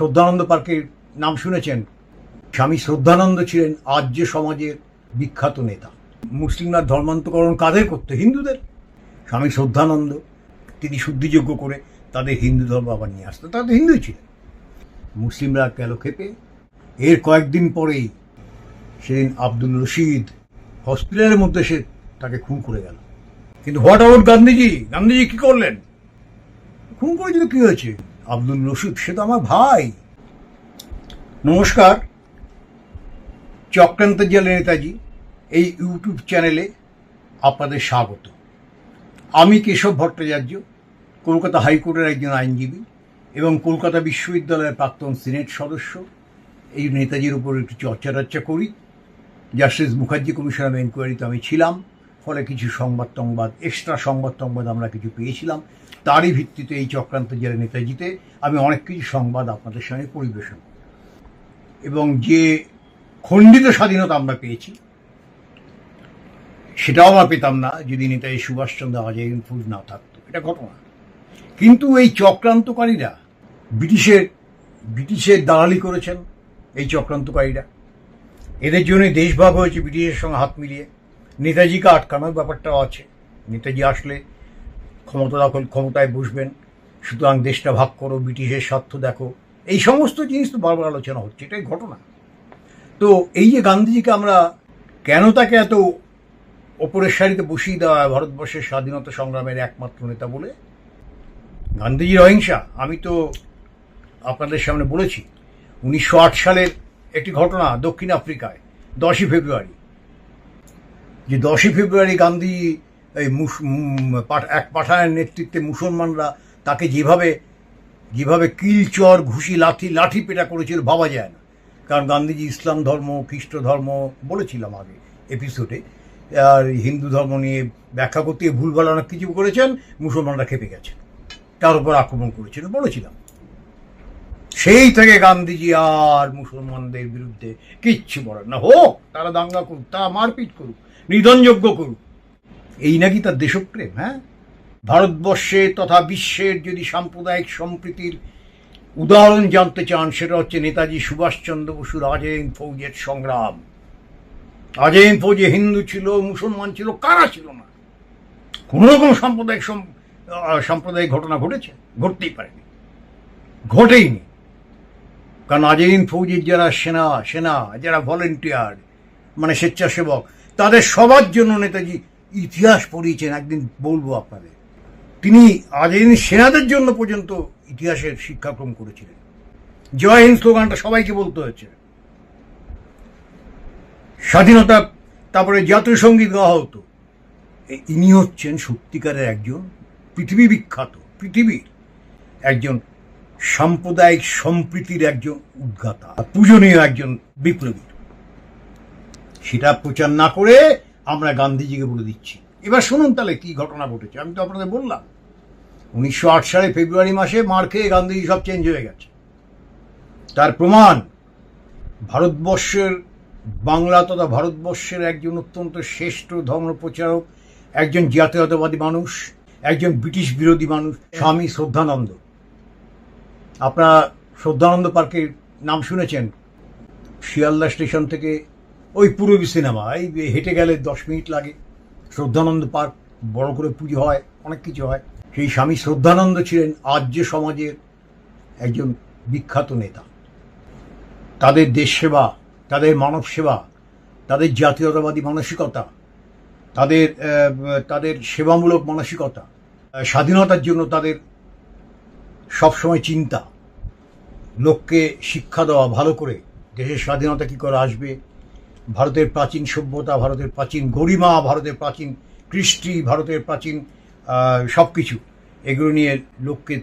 শ্রদ্ধানন্দ পার্কের নাম শুনেছেন স্বামী শ্রদ্ধানন্দ ছিলেন আর্য সমাজের বিখ্যাত নেতা। মুসলিমরা ধর্মান্তকরণ কাদের করতো? হিন্দুদের। স্বামী শ্রদ্ধানন্দ, তিনি শুদ্ধিযোগ্য করে তাদের হিন্দু ধর্ম আবার নিয়ে আসতো। তারা তো হিন্দুই ছিলেন। মুসলিমরা গেল খেপে? এর কয়েকদিন পরেই সেদিন আব্দুল রশিদ হসপিটালের মধ্যে সে তাকে খুন করে গেল। কিন্তু হোয়াট আউট গান্ধীজি? গান্ধীজি কি করলেন? খুন করে যদি কি হয়েছে? আব্দুল রশিদ, সে তো আমার ভাই। নমস্কার। চক্রান্ত জেলা নেতাজি, এই ইউটিউব চ্যানেলে আপনাদের স্বাগত। আমি কেশব ভট্টাচার্য, কলকাতা হাইকোর্টের একজন আইনজীবী এবং কলকাতা বিশ্ববিদ্যালয়ের প্রাক্তন সিনেট সদস্য। এই নেতাজির উপর একটু চর্চা টর্চা করি। জাস্টিস মুখার্জি কমিশন অফ এনকোয়ারিতে আমি ছিলাম, ফলে কিছু সংবাদ টংবাদ এক্সট্রা সংবাদ টংবাদ আমরা কিছু পেয়েছিলাম। তারই ভিত্তিতে এই চক্রান্ত জেলা নেতাজিতে আমি অনেক কিছু সংবাদ আপনাদের সঙ্গে পরিবেশন এবং যে খণ্ডিত স্বাধীনতা আমরা পেয়েছি, সেটাও আমরা পেতাম না যদি নেতাজি সুভাষচন্দ্র আজাদ ফুজ না থাকতো। এটা ঘটনা। কিন্তু এই চক্রান্তকারীরা ব্রিটিশের ব্রিটিশের দালালি করেছেন এই চক্রান্তকারীরা। এদের জন্য দেশভাগ হয়েছে ব্রিটিশের সঙ্গে হাত মিলিয়ে। নেতাজিকে আটকানোর ব্যাপারটাও আছে। নেতাজি আসলে ক্ষমতা দখল ক্ষমতায় বসবেন, সুতরাং দেশটা ভাগ করো, ব্রিটিশের স্বার্থ দেখো। এই সমস্ত জিনিস তো বারবার আলোচনা হচ্ছে, এটাই ঘটনা। তো এই যে গান্ধীজিকে আমরা কেন তাকে এত ওপরের সারিতে বসিয়ে দেওয়া হয় ভারতবর্ষের স্বাধীনতা সংগ্রামের একমাত্র নেতা বলে? গান্ধীজির অহিংসা, আমি তো আপনাদের সামনে বলেছি, উনিশশো আট সালের একটি ঘটনা দক্ষিণ আফ্রিকায়, দশই ফেব্রুয়ারি। যে দশই ফেব্রুয়ারি গান্ধী এই মুস- এক পাঠানের নেতৃত্বে মুসলমানরা তাকে যেভাবে যেভাবে কিলচর ঘুষি, লাঠি লাঠি পেটা করেছিল ভাবা যায় না। কারণ গান্ধীজি ইসলাম ধর্ম, খ্রিস্ট ধর্ম বলেছিলাম আগে এপিসোডে আর হিন্দু ধর্ম নিয়ে ব্যাখ্যা করতে ভুলভাল অনেক কিছু করেছেন, মুসলমানরা খেপে গেছে তার উপর আক্রমণ করেছিল বলেছিলাম। সেই থেকে গান্ধীজি আর মুসলমানদের বিরুদ্ধে কিচ্ছু বলেন না। হোক, তারা দাঙ্গা করুক, তারা মারপিট করুক নিধনযোগ্য করুক। এই নাকি তার দেশপ্রেম হ্যাঁ? ভারতবর্ষে তথা বিশ্বের যদি সাম্প্রদায়িক সম্প্রীতির উদাহরণ জানতে চান, সেটা হচ্ছে নেতাজি সুভাষচন্দ্র বসুর আজেন ফৌজের সংগ্রাম। আজেন ফৌজে হিন্দু ছিল, মুসলমান ছিল, কারা ছিল না? কোনো রকম সাম্প্রদায়িক সাম্প্রদায়িক ঘটনা ঘটেছে? ঘটতেই পারেনি। ঘটেইনি। কারণ আজেরিন ফৌজির যারা সেনা সেনা, যারা ভলেন্টিয়ার মানে স্বেচ্ছাসেবক, তাদের সবার জন্য নেতাজি ইতিহাস পড়িয়েছেন, একদিন বলব আপনাদের। তিনি আজেরিন সেনাদের জন্য পর্যন্ত ইতিহাসের শিক্ষাক্রম করেছিলেন। জয় হিন্দ স্লোগানটা সবাইকে বলতে হয়েছে স্বাধীনতা, তারপরে জাতীয় সংগীত গাওয়া হতো। ইনি হচ্ছেন সত্যিকারের একজন পৃথিবী বিখ্যাত, পৃথিবীর একজন সাম্প্রদায়িক সম্প্রীতির একজন উদ্গাতা, পূজনীয় একজন বিপ্লবী। সেটা প্রচার না করে আমরা গান্ধীজিকে বলে দিচ্ছি। এবার শুনুন তাহলে কি ঘটনা ঘটেছে। আমি তো আপনাদের বললাম, উনিশশো আট সালে ফেব্রুয়ারি মাসে মার খেয়ে গান্ধীজি সব চেঞ্জ হয়ে গেছে। তার প্রমাণ, ভারতবর্ষের বাংলা তথা ভারতবর্ষের একজন অত্যন্ত শ্রেষ্ঠ ধর্ম প্রচারক একজন জাতীয়তাবাদী মানুষ, একজন ব্রিটিশ বিরোধী মানুষ, স্বামী শ্রদ্ধানন্দ। আপনারা শ্রদ্ধানন্দ পার্কের নাম শুনেছেন? শিয়ালদা স্টেশন থেকে ওই পূর্বী সিনেমা, এই হেঁটে গেলে দশ মিনিট লাগে। শ্রদ্ধানন্দ পার্ক, বড় করে পুজো হয়, অনেক কিছু হয়। সেই স্বামী শ্রদ্ধানন্দ ছিলেন আর্য সমাজের একজন বিখ্যাত নেতা। তাদের দেশ সেবা, তাদের মানব সেবা, তাদের জাতীয়তাবাদী মানসিকতা, তাদের তাদের সেবামূলক মানসিকতা স্বাধীনতার জন্য তাদের সবসময় চিন্তা। লোককে শিক্ষা দেওয়া ভালো করে, দেশের স্বাধীনতা কী করে আসবে ভারতের প্রাচীন সভ্যতা, ভারতের প্রাচীন গরিমা, ভারতের প্রাচীন কৃষ্টি, ভারতের প্রাচীন সব কিছু এগুলো নিয়ে লোককে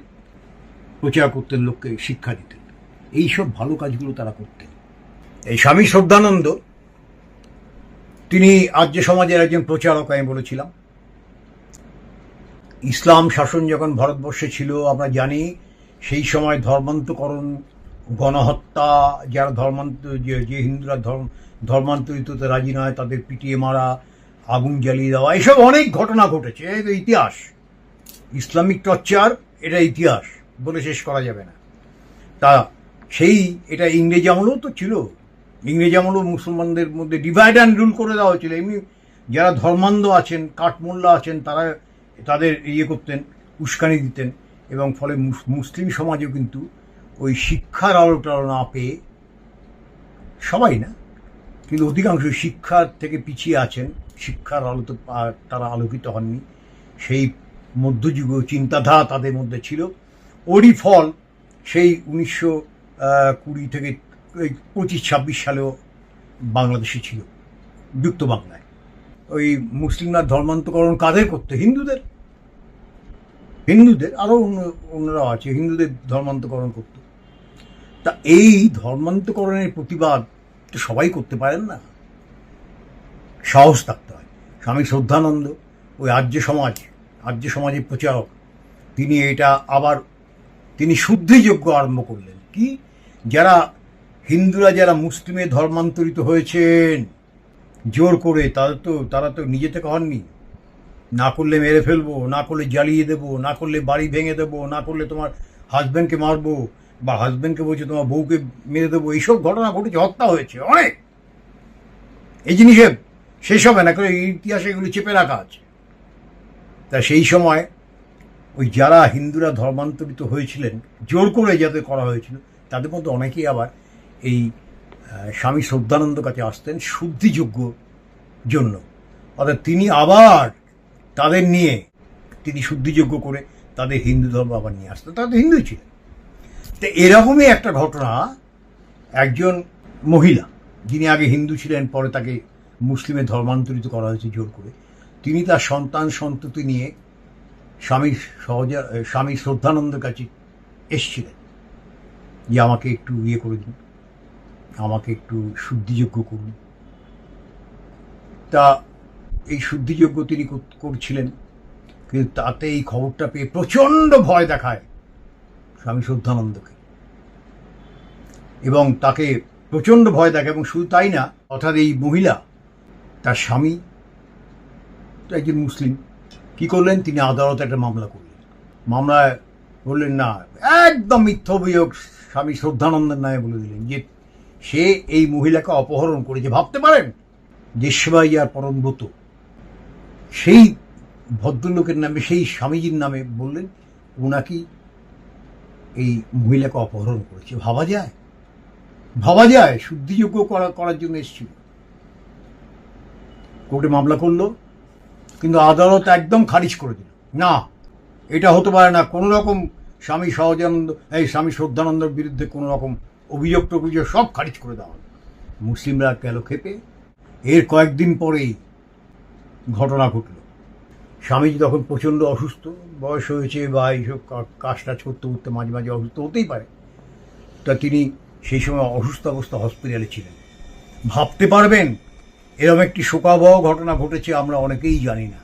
প্রচার করতেন, লোককে শিক্ষা দিতেন। এইসব ভালো কাজগুলো তারা করতেন। এই স্বামী শ্রদ্ধানন্দ, তিনি আর্য সমাজের একজন প্রচারক, আমি বলেছিলাম। ইসলাম শাসন যখন ভারতবর্ষে ছিল, আমরা জানি সেই সময় ধর্মান্তকরণ গণহত্যা, যারা ধর্মান্তর, যে যে হিন্দুরা ধর্ম ধর্মান্তরিত হতে রাজি নয়, তাদের পিটিয়ে মারা, আগুন জ্বালিয়ে দেওয়া, এসব অনেক ঘটনা ঘটেছে। এই ইতিহাস। ইসলামিক টর্চার, এটা ইতিহাস বলে শেষ করা যাবে না। তা সেই, এটা ইংরেজ আমলেও তো ছিল। ইংরেজ আমলেও মুসলমানদের মধ্যে ডিভাইড অ্যান্ড রুল করে দেওয়া হয়েছিল। এমনি যারা ধর্মান্ধ আছেন, কাঠমোল্লা আছেন, তারা তাদের ইয়ে করতেন, উস্কানি দিতেন এবং ফলে মুস- মুসলিম সমাজও কিন্তু ওই শিক্ষার আলোটা না পেয়ে সবাই না, কিন্তু অধিকাংশ শিক্ষার থেকে পিছিয়ে আছেন, শিক্ষার আলোতে তারা আলোকিত হননি। সেই মধ্যযুগ চিন্তাধারা তাদের মধ্যে ছিল। ওরই ফল সেই উনিশশো কুড়ি থেকে ওই পঁচিশ, ছাব্বিশ সালেও বাংলাদেশে ছিল যুক্ত বাংলায়। ওই মুসলিমরা ধর্মান্তকরণ কাদের করতো? হিন্দুদের। হিন্দুদের, আরও অন্য, অন্যরাও আছে, হিন্দুদের ধর্মান্তকরণ করতো। তা এই ধর্মান্তকরণের প্রতিবাদ তো সবাই করতে পারেন না। সাহস থাকতে হয়। স্বামী শ্রদ্ধানন্দ, ওই আর্য সমাজ, আর্য সমাজের প্রচারক, তিনি এটা আবার, তিনি শুদ্ধিযোগ্য আরম্ভ করলেন। কি? যারা হিন্দুরা, যারা মুসলিমে ধর্মান্তরিত হয়েছেন, জোর করে তাদের তো, তারা তো নিজে থেকে হননি। না করলে মেরে ফেলব, না করলে জ্বালিয়ে দেবো, না করলে বাড়ি ভেঙে দেবো, না করলে তোমার হাজব্যান্ডকে মারবো বা হাজব্যান্ডকে বলছে, তোমার বউকে মেরে দেবো। এইসব ঘটনা ঘটেছে, হত্যা হয়েছে, অনেক। এই জিনিসে শেষ হবে না করে ইতিহাসে এগুলো চেপে রাখা আছে। তা সেই সময় ওই যারা হিন্দুরা ধর্মান্তরিত হয়েছিলেন, জোর করে যাতে করা হয়েছিল, তাদের মধ্যে অনেকেই আবার এই স্বামী শ্রদ্ধানন্দ কাছে আসতেন শুদ্ধিযোগ্য জন্য। অর্থাৎ তিনি আবার তাদের নিয়ে, তিনি শুদ্ধিযোগ্য করে তাদের হিন্দু ধর্ম আবার নিয়ে আসতেন। তারা তো হিন্দুই ছিলেন। তো এরকমই একটা ঘটনা একজন মহিলা, যিনি আগে হিন্দু ছিলেন, পরে তাকে মুসলিমে ধর্মান্তরিত করা হয়েছে জোর করে, তিনি তার সন্তান সন্ততি নিয়ে স্বামী সহজা স্বামী শ্রদ্ধানন্দের কাছে এসছিলেন। যে আমাকে একটু ইয়ে করে দিন, আমাকে একটু শুদ্ধিযোগ্য করুন। তা এই শুদ্ধিযোগ্য তিনি কর- করছিলেন, কিন্তু তাতে এই খবরটা পেয়ে প্রচণ্ড ভয় দেখায় স্বামী শ্রদ্ধানন্দকে এবং তাকে প্রচণ্ড ভয় দেখে এবং শুধু তাই না অর্থাৎ এই মহিলা, তার স্বামী একজন মুসলিম, কি করলেন? তিনি আদালতে একটা মামলা করলেন। মামলায় বললেন, না, একদম মিথ্য অভিযোগ স্বামী শ্রদ্ধানন্দের নামে বলে দিলেন যে সে এই মহিলাকে অপহরণ করেছে। ভাবতে পারেন দেশবাই আর পরমব্রত সেই ভদ্রলোকের নামে, সেই স্বামীজির নামে বললেন, ওনাকি এই মহিলাকে অপহরণ করেছে। ভাবা যায়? ভাবা যায়, শুদ্ধিযোগ্য করা করার জন্য এসেছিল। কোর্টে মামলা করল, কিন্তু আদালত একদম খারিজ করে দিল। না, এটা হতে পারে না কোনো রকম স্বামী সহজানন্দ এই স্বামী শ্রদ্ধানন্দর বিরুদ্ধে কোনো রকম অভিযোগ টভিযোগ সব খারিজ করে দেওয়া মুসলিমরা গেল খেপে? এর কয়েকদিন পরেই ঘটনা ঘটল। স্বামীজি তখন প্রচণ্ড অসুস্থ, বয়স হয়েছে বা এইসব কা- কাজ টাজ করতে করতে মাঝে মাঝে অসুস্থ হতেই পারে। তা তিনি সেই সময় অসুস্থ অবস্থা হসপিটালে ছিলেন। ভাবতে পারবেন এরকম একটি শোকাবহ ঘটনা ঘটেছে আমরা অনেকেই জানি না।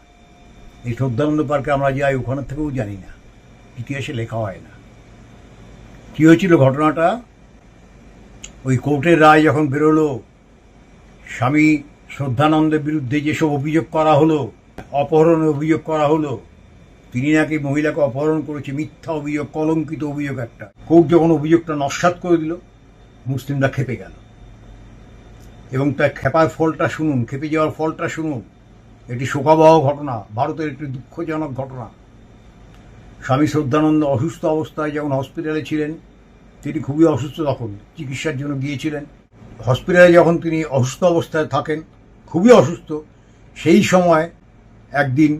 এই শ্রদ্ধানন্দ পার্কে আমরা যাই, ওখানে থেকেও জানি না। ইতিহাসে লেখা হয় না। কী হয়েছিল ঘটনাটা? ওই কোর্টের রায় যখন বেরোলো, স্বামী শ্রদ্ধানন্দের বিরুদ্ধে যেসব অভিযোগ করা হলো অপহরণের অভিযোগ করা হলো। তিনি নাকি মহিলাকে অপহরণ করেছে, মিথ্যা অভিযোগ, কলঙ্কিত অভিযোগ একটা। কোর্ট যখন অভিযোগটা নস্বাত করে দিল, মুসলিমরা খেপে গেল। এবং তার খেপার ফলটা শুনুন, খেপে যাওয়ার ফলটা শুনুন। এটি শোকাবহ ঘটনা, ভারতের একটি দুঃখজনক ঘটনা। স্বামী শ্রদ্ধানন্দ অসুস্থ অবস্থায় যখন হসপিটালে ছিলেন, তিনি খুবই অসুস্থ তখন, চিকিৎসার জন্য গিয়েছিলেন। হসপিটালে যখন তিনি অসুস্থ অবস্থায় থাকেন, খুবই অসুস্থ, সেই সময় একদিন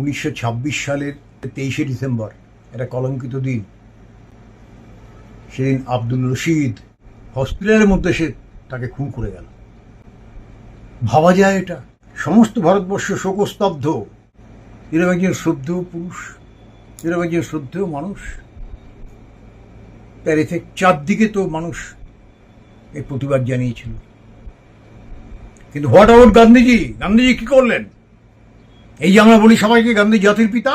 উনিশশো ছাব্বিশ সালের তেইশে ডিসেম্বর, একটা কলঙ্কিত দিন, সেদিন আব্দুল রশিদ হসপিটালের মধ্যে সে তাকে খুন করে গেল। ভাবা যায় এটা। সমস্ত ভারতবর্ষ শোকস্তব্ধ। এরকম একজন শ্রদ্ধেয় পুরুষ, এরকম একজন শ্রদ্ধেয় মানুষ। প্যারিসের চারদিকে তো মানুষ এর প্রতিবাদ জানিয়েছিল। কিন্তু হোয়াট আউট গান্ধীজি? গান্ধীজি কি করলেন? এই যে আমরা বলি সবাইকে গান্ধী জাতির পিতা,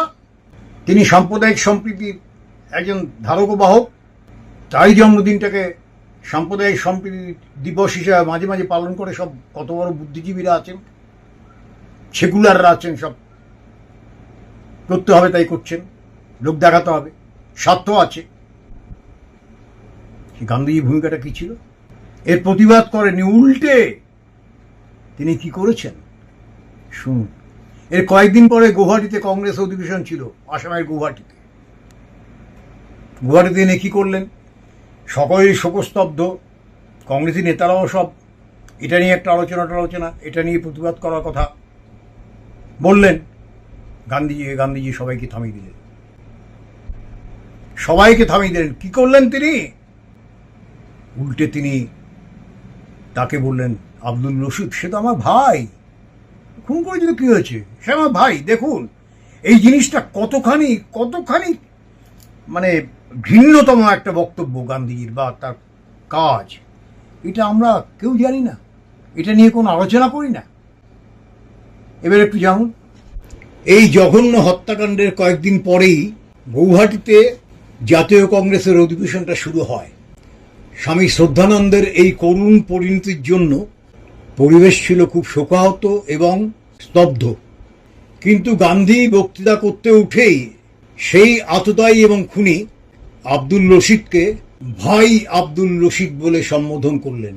তিনি সাম্প্রদায়িক সম্প্রীতির একজন ধারক বাহক। তাই জন্মদিনটাকে সাম্প্রদায়িক সম্প্রীতি দিবস হিসেবে মাঝে মাঝে পালন করে সব কত বড় বুদ্ধিজীবীরা আছেন, সেকুলাররা আছেন, সব করতে হবে তাই করছেন, লোক দেখাতে হবে, স্বার্থ আছে। গান্ধীজির ভূমিকাটা কি ছিল? এর প্রতিবাদ করেনি উল্টে তিনি কি করেছেন? শুনুন। এর কয়েকদিন পরে গুয়াহাটিতে কংগ্রেস অধিবেশন ছিল, আসামের গুয়াহাটিতে। গুয়াহাটিতে এনে কি করলেন? সকলেই শোকস্তব্ধ, কংগ্রেসি নেতারাও সব, এটা নিয়ে একটা আলোচনা আলোচনা এটা নিয়ে প্রতিবাদ করার কথা বললেন। গান্ধীজি গান্ধীজি সবাইকে থামিয়ে দিলেন। সবাইকে থামিয়ে দিলেন। কি করলেন তিনি? উল্টে তিনি তাকে বললেন, আব্দুল রশিদ, সে তো আমার ভাই। খুন করেছিল কি হয়েছে? আমার ভাই, দেখুন, এই জিনিসটা কতখানি কতখানি মানে ঘৃণ্যতম একটা বক্তব্য গান্ধীজির বা তার কাজ। এটা আমরা কেউ জানি না। এটা নিয়ে কোনো আলোচনা করি না। এবার একটু জানুন এই জঘন্য হত্যাকাণ্ডের কয়েকদিন পরেই গৌহাটিতে জাতীয় কংগ্রেসের অধিবেশনটা শুরু হয়। স্বামী শ্রদ্ধানন্দের এই করুণ পরিণতির জন্য পরিবেশ ছিল খুব শোকাহত এবং স্তব্ধ। কিন্তু গান্ধী বক্তৃতা করতে উঠেই সেই আততায়ী এবং খুনি আব্দুল রশিদকে ভাই আব্দুল রশিদ বলে সম্বোধন করলেন।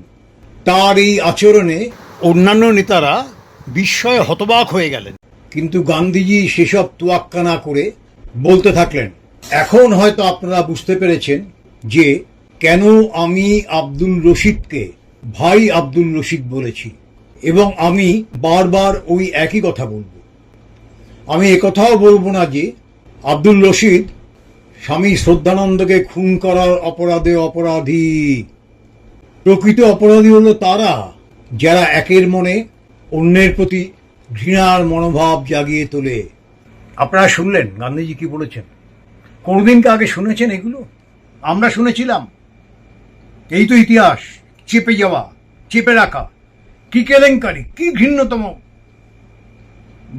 তার এই আচরণে অন্যান্য নেতারা বিস্ময়ে হতবাক হয়ে গেলেন। কিন্তু গান্ধীজি সেসব তোয়াক্কা না করে বলতে থাকলেন। এখন হয়তো আপনারা বুঝতে পেরেছেন যে কেন আমি আব্দুল রশিদকে ভাই আব্দুল রশিদ বলেছি, এবং আমি বারবার ওই একই কথা বলব। আমি একথাও বলব না যে আব্দুল রশিদ স্বামী শ্রদ্ধানন্দকে খুন করার অপরাধে অপরাধী। প্রকৃত অপরাধী হলো তারা, যারা একের মনে অন্যের প্রতি ঘৃণার মনোভাব জাগিয়ে তোলে। আপনারা শুনলেন, গান্ধীজি কি বলেছেন? কোনদিনকে আগে শুনেছেন এগুলো? আমরা শুনেছিলাম। এই তো ইতিহাস। চেপে যাওয়া, চেপে রাখা, কি কেলেঙ্কারি, কি ঘৃণ্যতম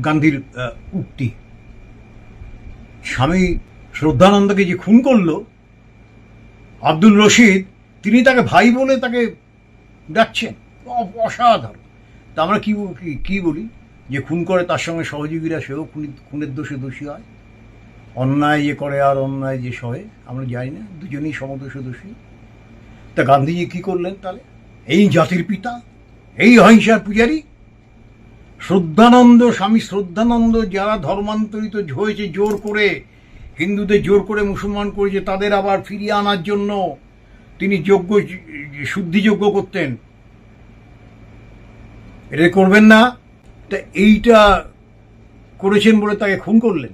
গান্ধীর উক্তি। স্বামী শ্রদ্ধানন্দকে যে খুন করল, আব্দুল রশিদ, তিনি তাকে ভাই বলে তাকে ডাকছেন। অসাধারণ। তা আমরা কি- কি বলি? যে খুন করে তার সঙ্গে সহযোগীরা সেও খুনি, খুনের দোষে দোষী হয়। অন্যায় যে করে আর অন্যায় যে সহে, আমরা জানি না, দুজনেই সমদোষে দোষী। তা গান্ধীজি কি করলেন তাহলে? এই জাতির পিতা, এই অহিংসার পূজারী? শ্রদ্ধানন্দ, স্বামী শ্রদ্ধানন্দ যারা ধর্মান্তরিত হয়েছে জোর করে, হিন্দুদের জোর করে মুসলমান করেছে, তাদের আবার ফিরিয়ে আনার জন্য তিনি যোগ্য, শুদ্ধিযোগ্য করতেন। এটা করবেন না। তা এইটা করেছেন বলে তাকে খুন করলেন।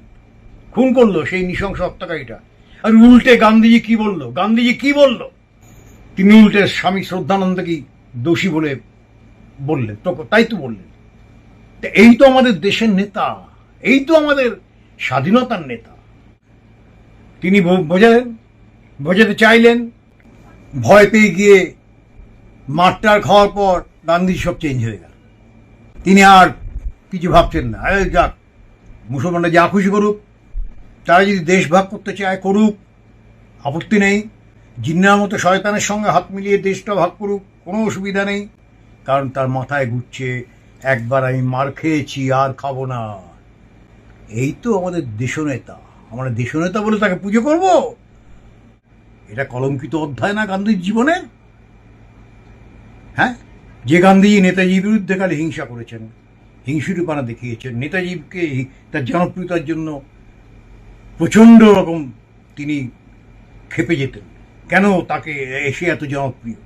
খুন করল সেই নৃশংস হত্যাকারীটা। আর উল্টে গান্ধীজি কি বলল? গান্ধীজি কি বলল? তিনি উল্টে স্বামী শ্রদ্ধানন্দকে দোষী বলে বললেন। তো তাই তো বললেন। এই তো আমাদের দেশের নেতা, এই তো আমাদের স্বাধীনতার নেতা। তিনি বোঝালেন, বোঝাতে চাইলেন, ভয় পেয়ে গিয়ে মারটার খাওয়ার পর গান্ধী সব চেঞ্জ হয়ে গেল। তিনি আর কিছু ভাবছেন না। আরে যাক, মুসলমানরা যা খুশি করুক, তারা যদি দেশ ভাগ করতে চায়, করুক, আপত্তি নেই। জিন্নার মতো শয়তানের সঙ্গে হাত মিলিয়ে দেশটা ভাগ করুক, কোনো অসুবিধা নেই। কারণ তার মাথায় ঘুরছে, একবার আমি মার খেয়েছি, আর খাব না। এই তো আমাদের দেশনেতা। আমরা দেশনেতা বলে তাকে পুজো করব? এটা কলঙ্কিত অধ্যায় না গান্ধীর জীবনে? হ্যাঁ? যে গান্ধী নেতাজির বিরুদ্ধে কালে হিংসা করেছেন হিংসুটিপানা দেখিয়েছেন। নেতাজিকে তার জনপ্রিয়তার জন্য প্রচণ্ড রকম তিনি খেপে যেতেন। কেন তাকে এসে এত জনপ্রিয়?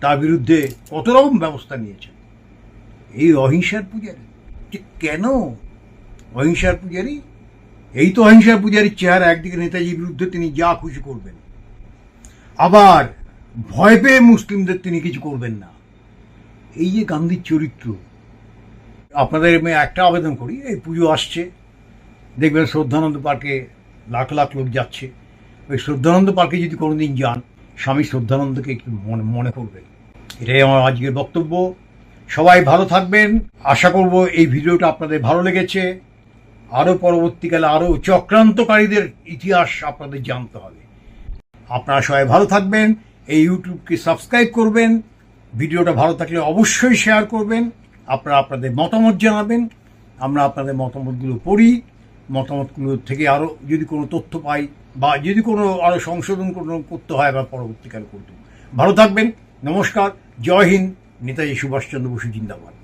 তার বিরুদ্ধে কত রকম ব্যবস্থা নিয়েছেন এই অহিংসার পূজারি। যে কেন? অহিংসার পূজারি? এই তো অহিংসার পূজারির চেহারা একদিকে নেতাজির বিরুদ্ধে তিনি যা খুশি করবেন। আবার ভয় পেয়ে মুসলিমদের তিনি কিছু করবেন না। এই যে গান্ধীর চরিত্র। আপনাদের আমি একটা আবেদন করি, এই পুজো আসছে। দেখবেন শ্রদ্ধানন্দ পার্কে লাখ লাখ লোক যাচ্ছে। ওই শ্রদ্ধানন্দ পার্কে যদি কোনোদিন যান, স্বামী শ্রদ্ধানন্দকে একটু মনে মনে করবেন। এটাই আমার আজকের বক্তব্য। সবাই ভালো থাকবেন। আশা করব এই ভিডিওটা আপনাদের ভালো লেগেছে। আরও পরবর্তীকালে আরও চক্রান্তকারীদের ইতিহাস আপনাদের জানতে হবে। আপনারা সবাই ভালো থাকবেন, এই ইউটিউবকে সাবস্ক্রাইব করবেন, ভিডিওটা ভালো থাকলে অবশ্যই শেয়ার করবেন। আপনারা আপনাদের মতামত জানাবেন। আমরা আপনাদের মতামতগুলো পড়ি। মতামতগুলো থেকে আরও যদি কোনো তথ্য পাই বা যদি কোনো আরও সংশোধন কোনো করতে হয় বা পরবর্তীকালে করতে ভালো থাকবেন, নমস্কার, জয় হিন্দ, নেতাজি সুভাষচন্দ্র বসু, জিন্দাবাদ।